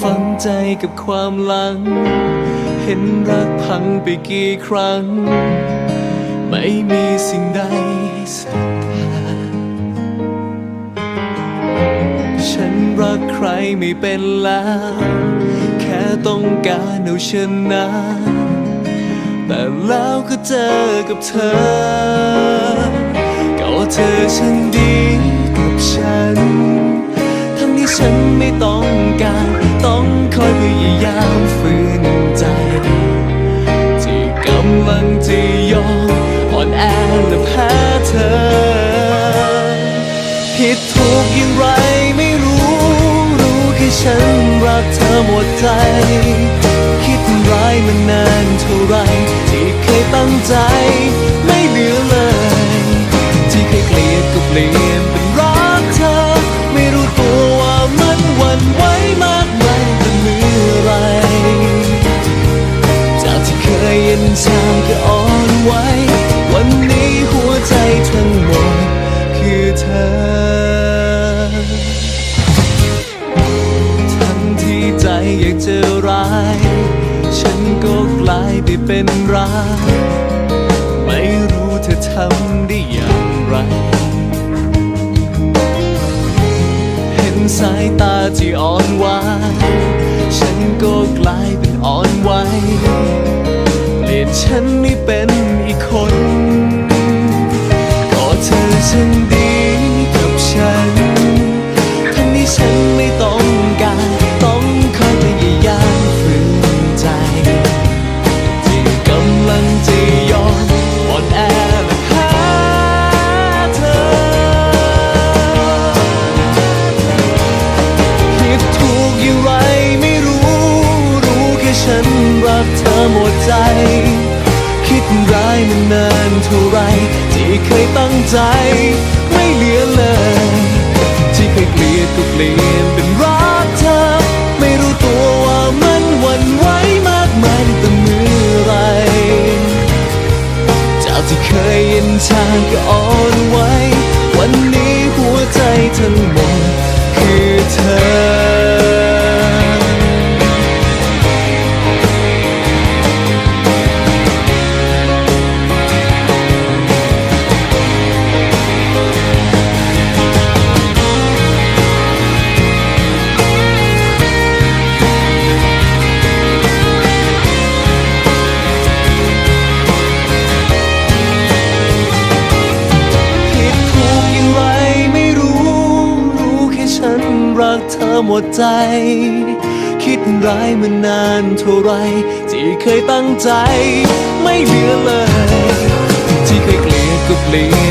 ฝังใจกับความหลัง เห็นรักพังไปกี่ครั้ง ไม่มีสิ่งใดให้ศรัทาฉันรักใครไม่เป็นแล้ว แค่ต้องการเอาชนะ แต่แล้วก็เจอกับเธอ ก็เธอฉันดีำลังจะยอมอ่อนแอและแพ้เธอ ผิดถูกอย่างไรไม่รู้ รู้แค่ฉันรักเธอหมดใจ คิดร้ายมานานเท่าไรที่เคยตั้งใจ ไม่เหลือเลย ที่เคยเกลียดก็เปลี่ยน อเธอทั้งที่ใจอยากจะร้าย ฉันก็กลายไปเป็นร้าย ไม่รู้เธอทำได้อย่างไร เห็นสายตาที่อ่อนหวานฉันก็กลายเป็นอ่อนไหวเปลี่ยนฉันให้เป็น เธอหมดใจ คิดร้ายมานนานเท่าไร ที่เคยตั้งใจ ไม่เหลือเลย ที่เคยเกลียดก็เปลี่ยนเป็นรักเธอ ไม่รู้ตัวว่ามันหวั่นไหวมากมายแต่เมื่อไหรจากที่เคยเย็นชาก็อ่อน เธอหมดใจ คิดร้ายมานานเท่าไร ที่เคยตั้งใจ ไม่เหลือเลย ที่เคยเกลียดก็เปลี่ยน